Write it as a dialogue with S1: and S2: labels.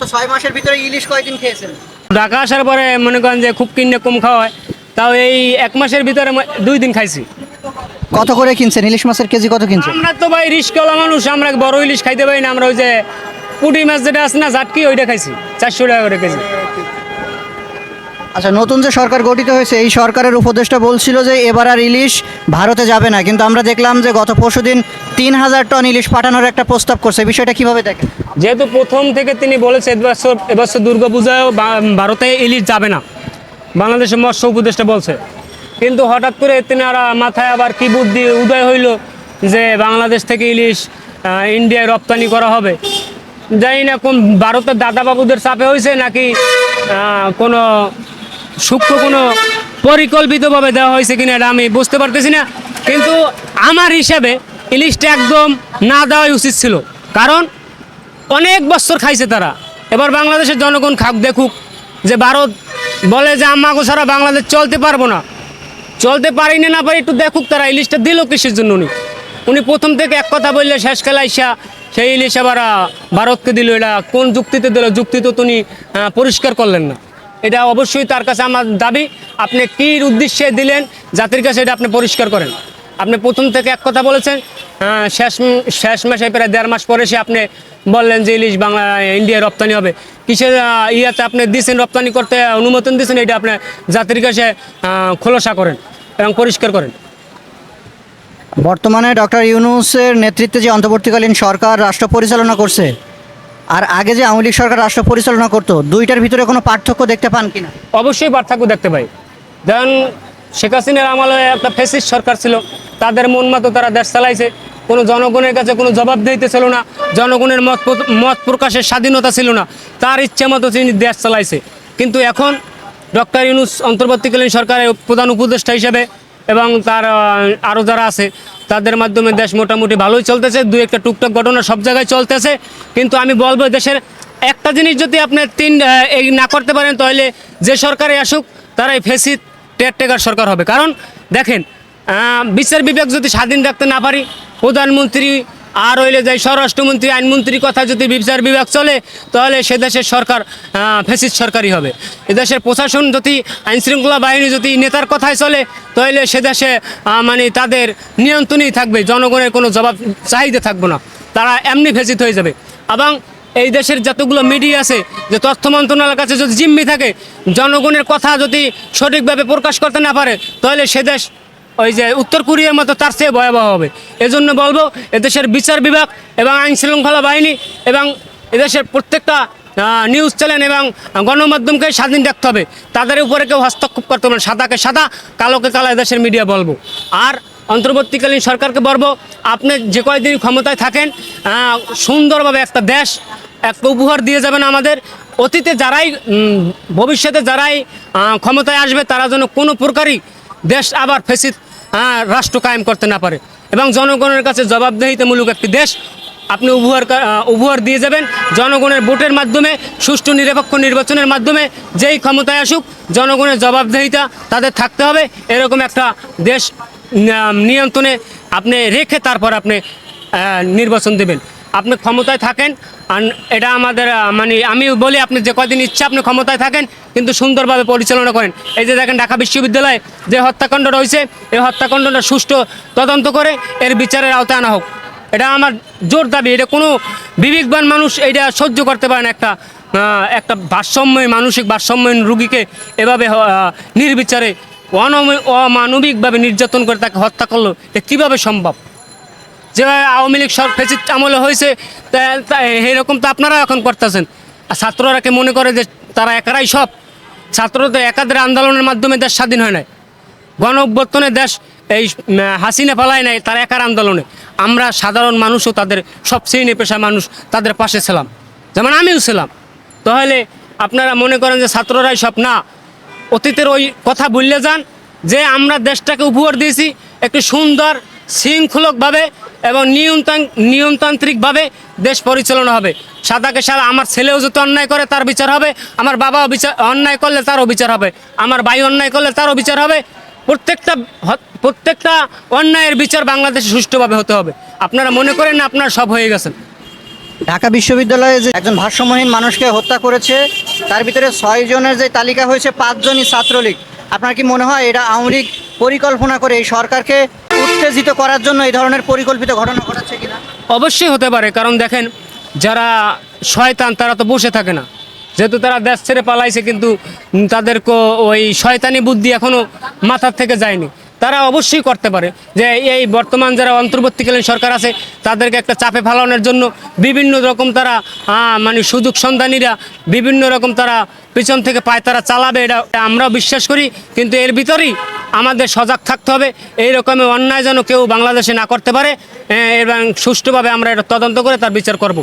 S1: তো ছয় মাসের ভিতরে ইলিশ কয়দিন খেয়েছেন?
S2: ঢাকা আসার পরে মনে করেন যে খুব কিনে কম খাওয়া হয়। তাও এই এক মাসের ভিতরে দুই দিন খাইছি।
S1: কত করে কিনছেন? ইলিশ মাছের কেজি কত কিনছেন?
S2: আমরা তো ভাই রিস্কওয়ালা মানুষ আমরা বড় ইলিশ খাইতে পারি না আমরা ওই যে পুটি মাছ যেটা আছে না জাটকি ওইটা খাইছি চারশো টাকা করে কেজি।
S1: আচ্ছা নতুন যে সরকার গঠিত হয়েছে, এই সরকারের উপদেষ্টা বলছিল যে এবার আর ইলিশ ভারতে যাবে না। কিন্তু আমরা দেখলাম যে গত পরশুদিন তিন হাজার টন ইলিশ পাঠানোর একটা প্রস্তাব করছে। বিষয়টা কীভাবে দেখেন?
S2: যেহেতু প্রথম থেকে তিনি বলেছে, এবছর এবছর দুর্গা পূজায় ভারতে ইলিশ যাবে না। বাংলাদেশের মৎস্য উপদেষ্টা বলছে। কিন্তু হঠাৎ করে তেনারা মাথায় আবার কি বুদ্ধি উদয় হইল যে বাংলাদেশ থেকে ইলিশ ইন্ডিয়ায় রপ্তানি করা হবে। জানি না কোন ভারতের দাদাবাবুদের চাপে হয়েছে নাকি কোনো সূক্ষ্ম কোনো পরিকল্পিতভাবে দেওয়া হয়েছে কিনা এটা আমি বুঝতে পারতেছি না। কিন্তু আমার হিসাবে ইলিশটা একদম না দেওয়াই উচিত ছিল। কারণ অনেক বছর খাইছে তারা। এবার বাংলাদেশের জনগণ খাক দেখুক যে ভারত বলে যে আমাকে ছাড়া বাংলাদেশ চলতে পারব না। চলতে পারি না না পারি, একটু দেখুক তারা ইলিশটা দিল কিসের জন্য উনি। উনি প্রথম থেকে এক কথা বললে, শেষ খেলা ইসা সেই ইলিশ আবার ভারতকে দিল। এটা কোন যুক্তিতে দিল? যুক্তি তো তিনি পরিষ্কার করলেন না। এটা অবশ্যই তার কাছে আমার দাবি। আপনি কী উদ্দেশ্যে দিলেন জাতির কাছে এটা আপনি পরিষ্কার করেন। আপনি প্রথম থেকে এক কথা বলেছেন শেষ শেষ মাসে প্রায় দেড় মাস পরে সে আপনি বললেন যে ইলিশ বাংলা ইন্ডিয়া রপ্তানি হবে। কিসের ইয়াতে আপনি দিয়েছেন রপ্তানি করতে অনুমোদন দিয়েছেন এটা আপনি জাতির কাছে খোলসা করেন এবং পরিষ্কার করেন।
S1: বর্তমানে ডক্টর ইউনুসের নেতৃত্বে যে অন্তর্বর্তীকালীন সরকার রাষ্ট্র পরিচালনা করছে আর আগে যে আওয়ামী লীগ সরকার রাষ্ট্র পরিচালনা করতো, দুইটার ভিতরে কোনো পার্থক্য দেখতে পান কিনা?
S2: অবশ্যই পার্থক্য দেখতে পাই। দেন শেখ হাসিনার আমলে একটা ফেসিস্ট সরকার ছিল, তাদের মন মতো তারা দেশ চালাইছে। কোনো জনগণের কাছে কোনো জবাব দিতে ছিল না, জনগণের মত মত প্রকাশের স্বাধীনতা ছিল না, তার ইচ্ছে মতো তিনি দেশ চালাইছে। কিন্তু এখন ডক্টর ইউনুস অন্তর্বর্তীকালীন সরকারের প্রধান উপদেষ্টা হিসেবে এবং তার আরও যারা আছে তাদের মাধ্যমে দেশ মোটামুটি ভালোই চলতেছে দু একটা টুকটাক ঘটনা সব জায়গায় চলতেছে। কিন্তু আমি বলব দেশের একটা জিনিস যদি আপনি তিন এই না করতে পারেন, তাহলে যে সরকারে আসুক, তারাই ফেসি টেকার সরকার হবে। কারণ দেখেন বিচার বিভাগ যদি স্বাধীন রাখতে না পারি, প্রধানমন্ত্রী আর হইলে যাই স্বরাষ্ট্রমন্ত্রী, আইনমন্ত্রীর কথা যদি বিচার বিভাগ চলে, তাহলে সে দেশের সরকার ফেসিস সরকারই হবে। এদেশের প্রশাসন যদি, আইনশৃঙ্খলা বাহিনী যদি নেতার কথায় চলে, তাহলে সে দেশে মানে তাদের নিয়ন্ত্রণেই থাকবে, জনগণের কোনো জবাব চাহিদা থাকবে না। তারা এমনি ফেসিত হয়ে যাবে। এবং এই দেশের যতগুলো মিডিয়া আছে, যে তথ্য মন্ত্রণালয়ের কাছে যদি জিম্মি থাকে, জনগণের কথা যদি সঠিকভাবে প্রকাশ করতে না পারে, তাহলে সে দেশ ওই যে উত্তর কোরিয়ার মতো তার চেয়ে ভয়াবহ হবে। এজন্য বলব, এদেশের বিচার বিভাগ এবং আইন শৃঙ্খলা বাহিনী এবং এদেশের প্রত্যেকটা নিউজ চ্যানেল এবং গণমাধ্যমকে স্বাধীন রাখতে হবে। তাদের উপরে কেউ হস্তক্ষেপ করতে হবে সাদাকে সাদা, কালোকে কালো এদেশের মিডিয়া বলব। আর অন্তর্বর্তীকালীন সরকারকে বলব, আপনি যে কয়দিন ক্ষমতায় থাকেন সুন্দরভাবে একটা দেশ, একটা উপহার দিয়ে যাবেন আমাদের। অতীতে যারাই ভবিষ্যতে যারাই ক্ষমতায় আসবে, তারা যেন কোনো প্রকারই দেশ আবার ফেসিত রাষ্ট্র কায়েম করতে না পারে। এবং জনগণের কাছে জবাবদেহিতামূলক একটি দেশ, আপনি উপহার উপহার দিয়ে যাবেন। জনগণের ভোটের মাধ্যমে, সুষ্ঠু নিরপেক্ষ নির্বাচনের মাধ্যমে যেই ক্ষমতায় আসুক, জনগণের জবাবদেহিতা তাদের থাকতে হবে। এরকম একটা দেশ নিয়ন্ত্রণে আপনি রেখে তারপর আপনি নির্বাচন দেবেন। আপনি ক্ষমতায় থাকেন, আর এটা আমাদের মানে আমি বলি আপনি যে কদিন ইচ্ছা আপনি ক্ষমতায় থাকেন, কিন্তু সুন্দরভাবে পরিচালনা করেন। এই যে দেখেন ঢাকা বিশ্ববিদ্যালয়ে যে হত্যাকাণ্ড রয়েছে, এই হত্যাকাণ্ডটা সুষ্ঠু তদন্ত করে এর বিচারের আওতায় আনা হোক। এটা আমার জোর দাবি, এটা কোনো বিবেকবান মানুষ এটা সহ্য করতে পারে না একটা একটা ভারসাম্যহীন, মানসিক ভারসাম্যহীন রুগীকে এভাবে নির্বিচারে অমানবিকভাবে নির্যাতন করে তাকে হত্যা করল। এটা কীভাবে সম্ভব? যেভাবে আওয়ামী লীগ সর ফেসিট আমলে হয়েছে এরকম তো আপনারা এখন করতেছেন। আর ছাত্ররা কি মনে করে যে তারা একারাই সব? ছাত্ররা তো একাদের আন্দোলনের মাধ্যমে দেশ স্বাধীন হয় নাই। গণ অভ্যর্থনে দেশ এই হাসিনা পালায় নাই তার একার আন্দোলনে। আমরা সাধারণ মানুষও তাদের সব শ্রেণি পেশা মানুষ তাদের পাশে ছিলাম। যেমন আমিও ছিলাম। তাহলে আপনারা মনে করেন যে ছাত্ররাই সব না? অতীতের ওই কথা বললে যান যে আমরা দেশটাকে উপহার দিয়েছি, একটি সুন্দর শৃঙ্খলকভাবে এবং নিয়মতান নিয়মতান্ত্রিকভাবে দেশ পরিচালনা হবে। সাদাকে সাদা আমার ছেলেও যদি অন্যায় করে, তার বিচার হবে। আমার বাবা বিচার অন্যায় করলে তারও বিচার হবে। আমার ভাই অন্যায় করলে তারও বিচার হবে। প্রত্যেকটা প্রত্যেকটা অন্যায়ের বিচার বাংলাদেশে সুষ্ঠুভাবে হতে হবে। আপনারা মনে করেন না আপনারা সব হয়ে গেছেন।
S1: ঢাকা বিশ্ববিদ্যালয়ে যে একজন ভারসাম্যহীন মানুষকে হত্যা করেছে, তার ভিতরে ছয় জনের যে তালিকা হয়েছে, পাঁচজনই ছাত্রলীগ। আপনার কি মনে হয় এটা আওয়ামী পরিকল্পনা করে এই সরকারকে উত্তেজিত করার জন্য এই ধরনের পরিকল্পিত ঘটনা ঘটাচ্ছে কিনা?
S2: অবশ্যই হতে পারে, কারণ দেখেন, যারা শয়তান, তারা তো বসে থাকে না। যেহেতু তারা দেশ ছেড়ে পালাইছে, কিন্তু তাদের ওই শয়তানি বুদ্ধি এখনও মাথার থেকে যায়নি। তারা অবশ্যই করতে পারে যে, এই বর্তমান যারা অন্তর্বর্তীকালীন সরকার আছে, তাদেরকে একটা চাপে ফেলানোর জন্য বিভিন্ন রকম তারা মানে সুযোগ সন্ধানীরা বিভিন্ন রকম তারা পিছন থেকে পায় তারা চালাবে, এটা আমরাও বিশ্বাস করি, কিন্তু এর ভিতরেই আমাদের সজাগ থাকতে হবে। এই রকমের অন্যায় যেন কেউ বাংলাদেশে না করতে পারে এবং সুষ্ঠুভাবে আমরা এটা তদন্ত করে তার বিচার করব।